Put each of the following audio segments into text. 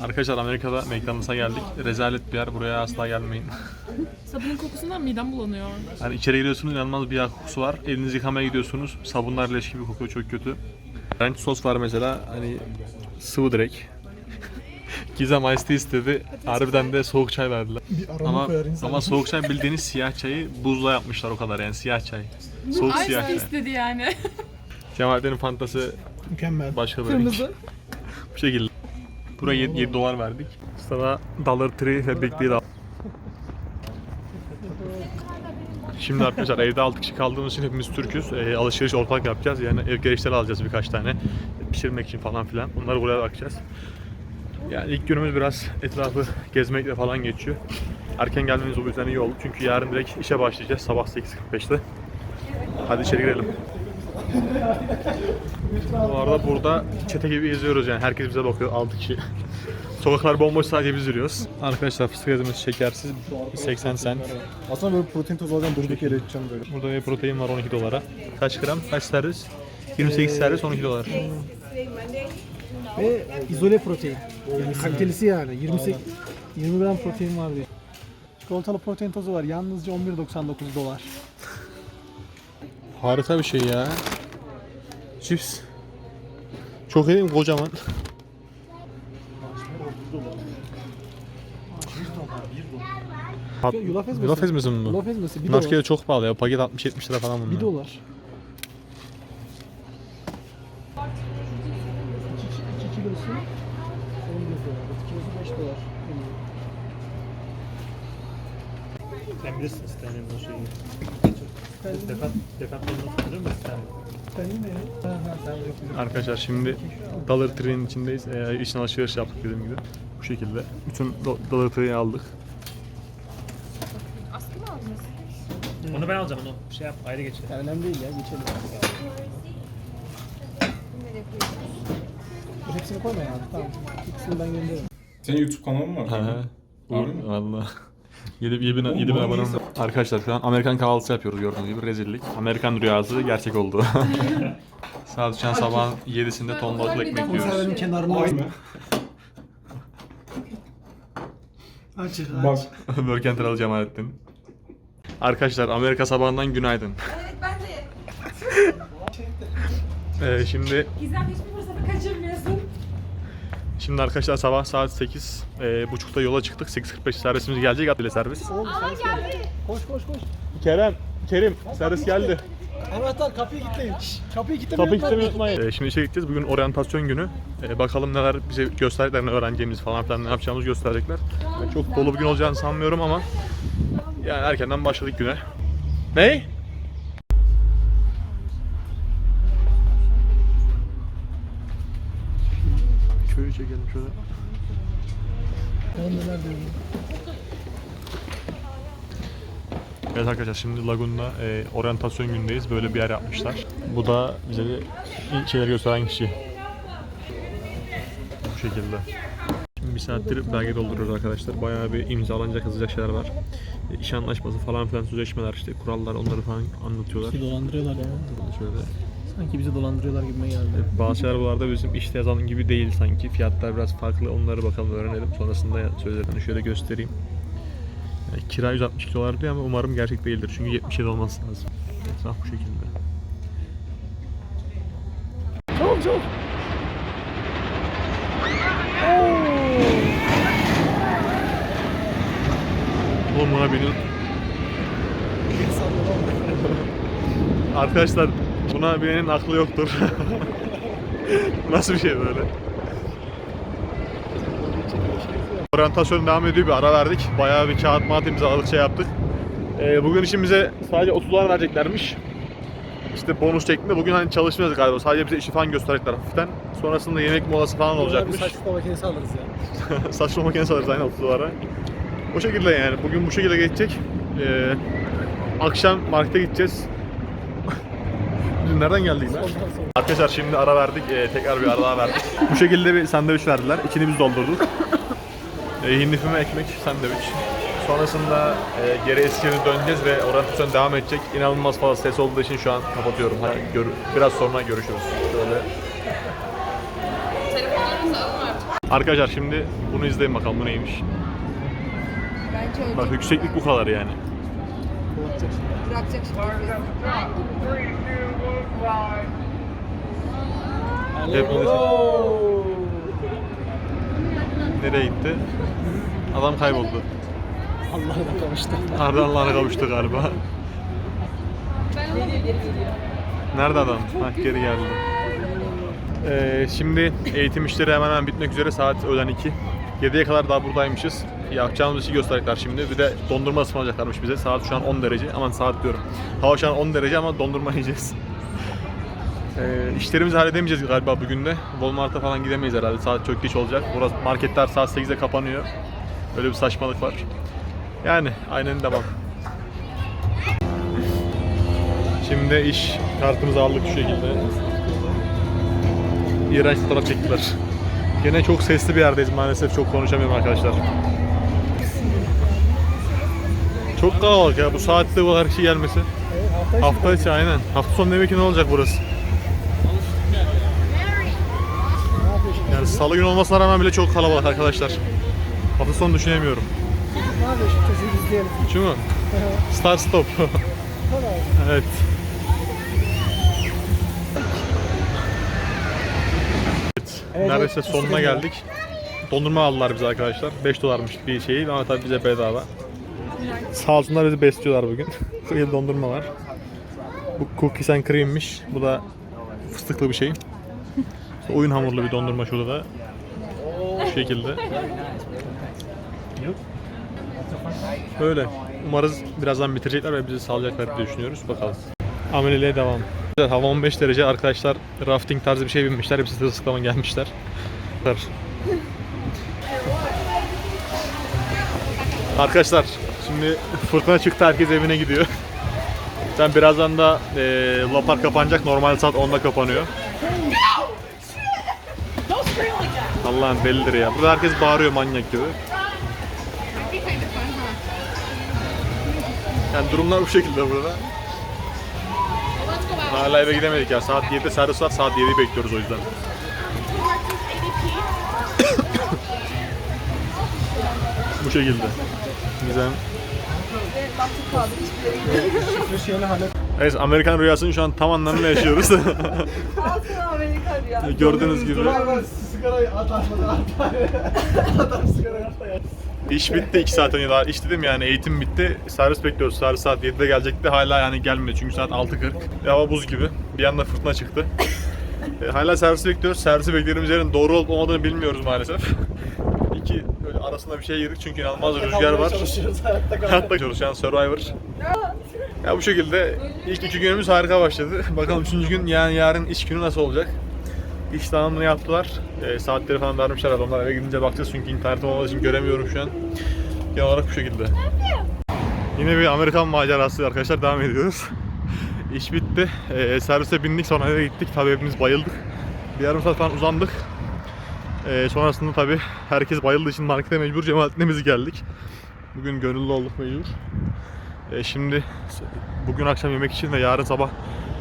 Arkadaşlar Amerika'da McDonald's'a geldik. Rezalet bir yer. Buraya asla gelmeyin. Sabunun kokusundan midem bulanıyor. Yani içeri giriyorsunuz inanılmaz bir yağ kokusu var. Elinizi yıkamaya gidiyorsunuz. Sabunlar leş gibi kokuyor çok kötü. Ranch sos var mesela hani sıvı direkt. Gizem Ice Tea istedi. Harbiden de soğuk çay verdiler. Bir arama Ama, koyar insan. ama soğuk çay bildiğiniz siyah çayı buzla yapmışlar o kadar yani siyah çay. Soğuk Ice siyah tea çay. istedi yani. Cemaletlerin fantası Mükemmel. başka bir renk. Kırmızı. Bu şekilde. Buraya 7, 7 dolar verdik. Sonra Dollar Tree ve Big Deal. Şimdi arkadaşlar evde 6 kişi kaldığımız için hepimiz Türk'üz. Ee, alışveriş ortak yapacağız. Yani ev gereçleri alacağız birkaç tane. Pişirmek için falan filan. Onları buraya bakacağız. Yani ilk günümüz biraz etrafı gezmekle falan geçiyor. Erken gelmemiz o yüzden iyi oldu. Çünkü yarın direkt işe başlayacağız sabah 8.45'te. Hadi içeri girelim. Bu arada burada çete gibi geziyoruz yani. Herkes bize bakıyor 6 kişi. Sokaklar bomboş sadece biz yürüyoruz. Arkadaşlar fıstık ezmesi şekersiz 80 cent. Aslında böyle protein tozu alacağım durduk yere içeceğim böyle. Burada bir protein var 12 dolara. Kaç gram? Kaç servis? 28 servis 12 dolar. Ve izole protein. Yani kalitelisi yani. 28 20 gram protein var diyor. Çikolatalı protein tozu var. Yalnızca 11.99 dolar. Harika bir şey ya. Cips. Çok iyi değil mi? Kocaman. Hat- Yulaf ezmesi. Yulaf ezmesi mi bu? Yulaf ezmesi 1 Bunlar dolar. çok pahalı ya. Paket 60-70 lira falan bunlar. 1 dolar. 2 kilosu 11 dolar. 2 kilosu 5 dolar. Sen bilirsin isteyen o şeyi. Dekat, dekat bilir misin sen? Ben yine ya. Ha ha sen yapıyorsun. Arkadaşlar şimdi Dollar Tree'nin içindeyiz. Ee, için alışveriş yaptık dediğim gibi. Bu şekilde. Bütün Do- Dollar Tree'yi aldık. Askı mı aldınız? Onu ben alacağım onu. Şey yap ayrı geçelim. Yani önemli değil ya geçelim. Dur, Hepsini koyma ya. Tamam. İkisini ben gönderirim. Senin YouTube kanalın var. Hı. Harbi mi? Valla. 7 bin, 7 bin bana abonem var. Arkadaşlar şu an Amerikan kahvaltısı yapıyoruz gördüğünüz gibi rezillik. Amerikan rüyası gerçek oldu. Saat şu an sabahın 7'sinde ton balıklı ekmek yiyoruz. Konservenin kenarına Aynı. Aç Bak. Work and Travel Cemalettin. Arkadaşlar Amerika sabahından günaydın. Evet ben de. Ee, şimdi Gizem hiçbir fırsatı kaçırmıyorsun. şimdi arkadaşlar sabah saat 8 e, buçukta yola çıktık. 8.45 servisimiz gelecek. Atilla servis. Oğlum servis geldi. Koş koş koş. Kerem, Kerim servis geldi. Anahtar kapıyı kilitleyin. Kapıyı kilitlemeyi Tabii ki de unutmayın. Ee, şimdi işe gideceğiz. Bugün oryantasyon günü. Ee, bakalım neler bize gösterecekler, ne öğreneceğimiz falan filan ne yapacağımızı gösterecekler. Yani çok dolu bir gün olacağını sanmıyorum ama yani erkenden başladık güne. Ne? Köyü çekelim şöyle. Neler. Evet arkadaşlar şimdi Lagun'da e, oryantasyon günündeyiz. Böyle bir yer yapmışlar. Bu da bize ilk şeyleri gösteren kişi. Bu şekilde. Şimdi bir saattir belge dolduruyoruz arkadaşlar. Bayağı bir imzalanacak, yazacak şeyler var. E, iş anlaşması falan filan sözleşmeler işte kurallar onları falan anlatıyorlar. Bizi dolandırıyorlar ya. Şöyle Sanki bizi dolandırıyorlar gibime geldi. bazı şeyler buralarda bizim işte yazan gibi değil sanki. Fiyatlar biraz farklı. Onları bakalım öğrenelim. Sonrasında sözlerini şöyle göstereyim. Yani kira 162 dolar diyor ama umarım gerçek değildir. Çünkü 77 olması lazım. Etraf bu şekilde. Çabuk çabuk. Oğlum buna binin. Arkadaşlar buna binenin aklı yoktur. Nasıl bir şey böyle? Oryantasyon devam ediyor bir ara verdik. Bayağı bir kağıt mağat imzaladık şey yaptık. Ee, bugün için bize sadece 30 dolar vereceklermiş. İşte bonus şeklinde. Bugün hani çalışmayacağız galiba. Sadece bize işi falan gösterecekler hafiften. Sonrasında yemek molası falan olacakmış. Bir saç tutma makinesi alırız ya. Saçma makinesi alırız aynen 30 dolara. O şekilde yani. Bugün bu şekilde geçecek. Ee, akşam markete gideceğiz. Biz nereden geldik lan? Arkadaşlar şimdi ara verdik. Ee, tekrar bir ara daha verdik. Bu şekilde bir sandviç verdiler. İçini biz doldurduk. Ee, hindi füme ekmek sandviç. Sonrasında e, geri eski yerine döneceğiz ve oryantasyon devam edecek. İnanılmaz fazla ses olduğu için şu an kapatıyorum. Hadi gör- biraz sonra görüşürüz. Şöyle. Telefonlarınızı alın artık. Arkadaşlar şimdi bunu izleyin bakalım bu neymiş. Bence. Bak yükseklik bu kadar yani. Bırakacak şimdi. Bırakacak şimdi. Hep Nereye gitti? Adam kayboldu. Allah'a kavuştu. Nerede Allah'ına kavuştu galiba. Nerede adam? Hah geri geldi. Ee, şimdi eğitim işleri hemen hemen bitmek üzere. Saat öğlen 2. 7'ye kadar daha buradaymışız. Yapacağımız işi gösterecekler şimdi. Bir de dondurma ısmarlayacaklarmış bize. Saat şu an 10 derece. Aman saat diyorum. Hava şu an 10 derece ama dondurma yiyeceğiz. Ee, işlerimizi halledemeyeceğiz galiba bugün de. Walmart'a falan gidemeyiz herhalde. Saat çok geç olacak. Burası marketler saat 8'de kapanıyor. Öyle bir saçmalık var. Yani aynen devam. Şimdi iş kartımızı aldık şu şekilde. İğrenç fotoğraf çektiler. Gene çok sesli bir yerdeyiz maalesef çok konuşamıyorum arkadaşlar. Çok kalabalık ya bu saatte bu kadar kişi gelmesi. Evet, hafta içi aynen. Hafta sonu demek ki ne olacak burası? Yani salı günü olmasına rağmen bile çok kalabalık arkadaşlar. Hafta sonu düşünemiyorum. Ne yapıyor şimdi? Çocuğu izleyelim. Şu mu? Start stop. Evet. Evet, neredeyse evet, sonuna geldik. Dondurma aldılar bize arkadaşlar. 5 dolarmış bir şeyi ama tabii bize bedava. Sağ olsunlar bizi besliyorlar bugün. Bir dondurma var. Bu cookies and cream'miş. Bu da fıstıklı bir şey. İşte oyun hamurlu bir dondurma şurada da. Bu şekilde. Böyle. Umarız birazdan bitirecekler ve bizi salacaklar diye düşünüyoruz. Bakalım. Ameliliğe devam. Hava 15 derece. Arkadaşlar rafting tarzı bir şey binmişler. Hepsi sırılsıklama gelmişler. Arkadaşlar şimdi fırtına çıktı. Herkes evine gidiyor. Sen birazdan da e, Lopar kapanacak. Normal saat 10'da kapanıyor. Allah'ım bellidir ya. Burada herkes bağırıyor manyak gibi. Yani durumlar bu şekilde burada. Hala eve gidemedik ya. Saat 7'de servis var. Saat 7'yi bekliyoruz o yüzden. bu şekilde. Güzel. Bir şeyini hallet. Evet Amerikan rüyasını şu an tam anlamıyla yaşıyoruz. Gördüğünüz gibi. Sigarayı at atmadan Adam sigarayı at ya. İş bitti 2 saat önce daha. İş dedim yani eğitim bitti. Servis bekliyoruz. Servis saat 7'de gelecekti. Hala yani gelmedi çünkü saat 6.40. Ve Hava buz gibi. Bir anda fırtına çıktı. E, hala servisi bekliyoruz. Servisi beklediğimiz yerin doğru olup olmadığını bilmiyoruz maalesef. İki böyle arasında bir şey girdik çünkü inanılmaz rüzgar var. Çalışıyoruz hayatta kalmaya. Hayatta çalışıyoruz yani Survivor. Ya bu şekilde ilk iki günümüz harika başladı. Bakalım üçüncü gün yani yarın iş günü nasıl olacak? İş tamamını yaptılar. E, saatleri falan vermişler adamlar. Eve gidince bakacağız çünkü internetim olmadığı için göremiyorum şu an. Genel olarak bu şekilde. Yine bir Amerikan macerası arkadaşlar devam ediyoruz. İş bitti. E, servise bindik sonra eve gittik. Tabii hepimiz bayıldık. Bir yarım saat falan uzandık. E, sonrasında tabii herkes bayıldığı için markete mecbur cemaatine geldik. Bugün gönüllü olduk mecbur. E, şimdi bugün akşam yemek için ve yarın sabah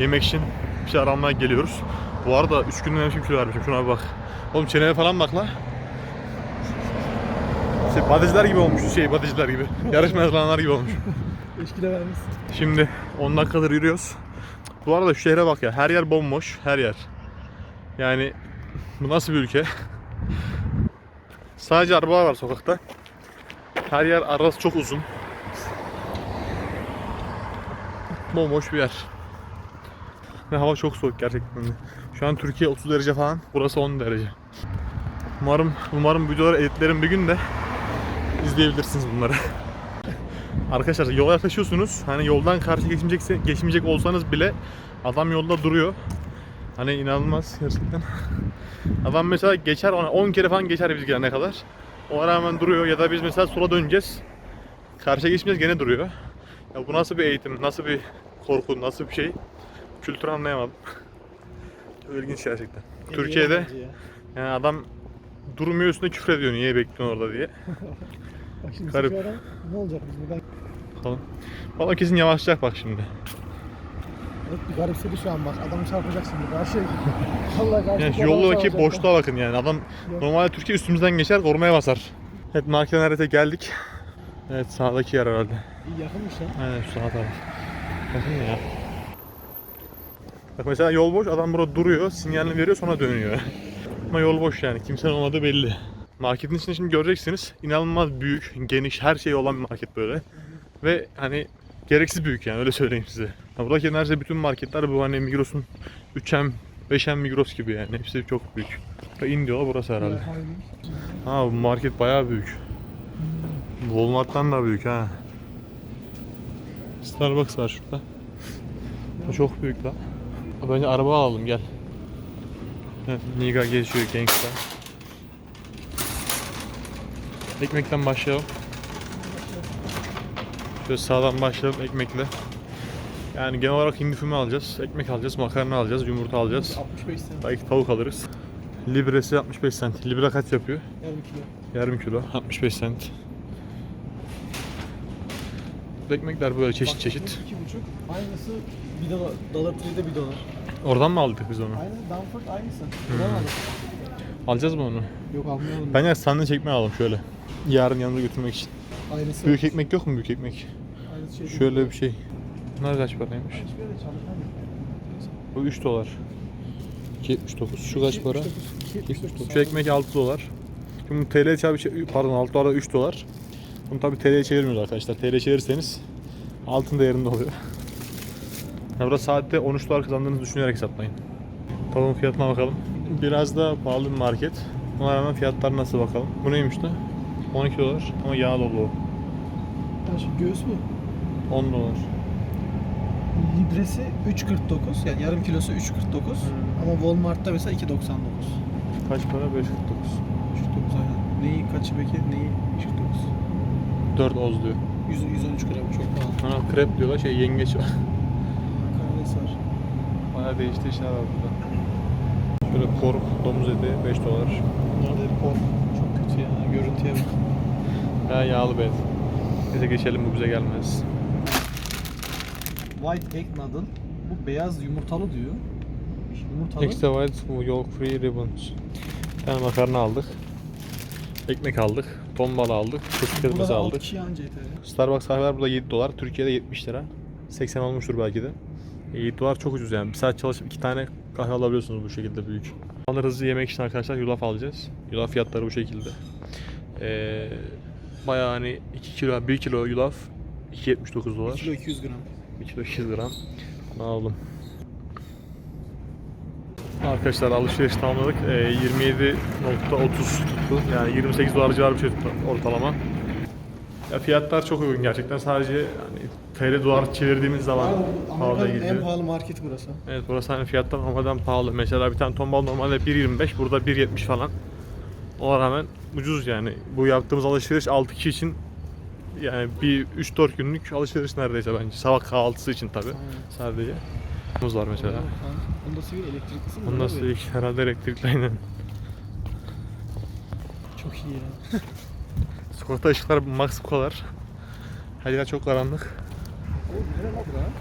yemek için bir şey almaya geliyoruz. Bu arada 3 günden önce kilo vermişim. Şuna bir bak. Oğlum çeneye falan bak la. Şey, badiciler gibi olmuş. Şey badiciler gibi. Yarışma yazılanlar gibi olmuş. Beş kilo vermişsin. Şimdi 10 dakikadır yürüyoruz. Bu arada şu şehre bak ya. Her yer bomboş. Her yer. Yani bu nasıl bir ülke? Sadece araba var sokakta. Her yer arası çok uzun. Bomboş bir yer. Ve hava çok soğuk gerçekten. Şu an Türkiye 30 derece falan. Burası 10 derece. Umarım umarım videoları editlerim bir gün de izleyebilirsiniz bunları. Arkadaşlar yola yaklaşıyorsunuz. Hani yoldan karşı geçmeyecekse, geçmeyecek olsanız bile adam yolda duruyor. Hani inanılmaz gerçekten. Adam mesela geçer ona 10 kere falan geçer biz gelene kadar. O rağmen duruyor ya da biz mesela sola döneceğiz. Karşıya geçmeyeceğiz gene duruyor. Ya bu nasıl bir eğitim, nasıl bir korku, nasıl bir şey? Kültür anlayamadım. Çok ilginç gerçekten. Türkiye'de Bence ya. yani adam durmuyor üstüne küfür ediyor niye bekliyorsun orada diye. Bak şimdi Garip. Garip. ne olacak biz buradan? Bakalım. Valla kesin yavaşlayacak bak şimdi. Evet bir garipsedi şu an bak. Adamı çarpacak şimdi. Karşı. Vallahi karşı. Yani yoldaki boşluğa bakın yani adam normalde Türkiye üstümüzden geçer korumaya basar. Evet market nerede geldik. Evet sağdaki yer herhalde. İyi yakınmış lan. Aynen şu sağ taraf. Bakın ya. Bak mesela yol boş adam burada duruyor sinyalini veriyor sonra dönüyor. Ama yol boş yani kimsenin olmadığı belli. Marketin içinde şimdi göreceksiniz inanılmaz büyük, geniş, her şey olan bir market böyle. Ve hani gereksiz büyük yani öyle söyleyeyim size. Ya buradaki neredeyse bütün marketler bu hani Migros'un 3M, 5M Migros gibi yani hepsi çok büyük. Ve Indio burası herhalde. Ha bu market bayağı büyük. Walmart'tan da büyük ha. Starbucks var şurada. Bu çok büyük. Ha, Bence araba alalım gel. Evet, Niga geçiyor Gangsta. Ekmekten başlayalım. Şöyle sağdan başlayalım ekmekle. Yani genel olarak hindi füme alacağız, ekmek alacağız, makarna alacağız, yumurta alacağız. 65 sene. Belki tavuk alırız. Libresi 65 cent. Libra kaç yapıyor? Yarım kilo. Yarım kilo 65 cent. Bu ekmekler böyle çeşit çeşit. 2,5. Aynısı 1 dolar. Dollar Tree'de 1 dolar. Oradan mı aldık biz onu? Aynen Danford aynısı. Buradan aldım. Alacağız mı onu? Yok almayalım. Bence sandviç ekmeği alalım şöyle. Yarın yanında götürmek için. Aynısı. Büyük ekmek yok mu büyük ekmek? Aynısı şey. Şöyle bir şey. Bunlar kaç paraymış? Bu 3 dolar. 2.79. Şu kaç para? 2,79. Şu ekmek 6 dolar. Şimdi TL çarpı şey- pardon 6 dolar 3 dolar. Bunu tabi TL'ye çevirmiyoruz arkadaşlar. TL çevirirseniz altın değerinde oluyor. Ya burada saatte 13 dolar kazandığınızı düşünerek hesaplayın. Tavuğun fiyatına bakalım. Biraz da pahalı bir market. Buna rağmen fiyatlar nasıl bakalım. Bu neymiş de? 12 dolar ama yağ dolu. Ya şu göğüs mü? 10 dolar. Libresi 3.49 yani yarım kilosu 3.49 ama Walmart'ta mesela 2.99. Kaç para? 5.49. 3.49 aynen. Neyi kaçı peki? Neyi 3.49? 4 oz diyor. 100, 113 gram çok pahalı. Ana krep diyorlar şey yengeç var. Karides var. Bayağı değişti işler var burada. Şöyle pork, domuz eti 5 dolar. Da hep pork. Çok kötü ya. Görüntüye bak. Ya yağlı bet. Neyse geçelim bu bize gelmez. White egg noodle. Bu beyaz yumurtalı diyor. Yumurtalı. Extra white yolk free ribbons. Bir tane makarna aldık. Ekmek aldık. Ton balı aldık. Burada kırmızı da 6 aldık. kişi anca yeter ya. Starbucks kahveler burada 7 dolar. Türkiye'de 70 lira. 80 olmuştur belki de. E, 7 dolar çok ucuz yani. Bir saat çalışıp iki tane kahve alabiliyorsunuz bu şekilde büyük. Alırız yemek için arkadaşlar yulaf alacağız. Yulaf fiyatları bu şekilde. Ee, bayağı hani 2 kilo, 1 kilo yulaf 2.79 dolar. 1 kilo 200 gram. 1 kilo 200 gram. Aldım. Arkadaşlar alışveriş tamamladık. Ee, 27.30 tuttu. Yani 28 dolar civarı bir şey tuttu ortalama. Ya fiyatlar çok uygun gerçekten. Sadece hani TL dolar çevirdiğimiz zaman pahalı Amerika'nın en gidiyor. pahalı market burası. Evet burası hani fiyatlar normalden pahalı. Mesela bir tane ton bal normalde 1.25 burada 1.70 falan. Ona rağmen ucuz yani. Bu yaptığımız alışveriş 6 kişi için yani bir 3-4 günlük alışveriş neredeyse bence. Sabah kahvaltısı için tabi sadece. Muz var mesela. Honda Civic elektriklisi mi? Mi? ilk herhalde elektrikli aynen. Çok iyi ya. Sokakta ışıklar max bu kadar. Her yer çok karanlık. O nere lan bura?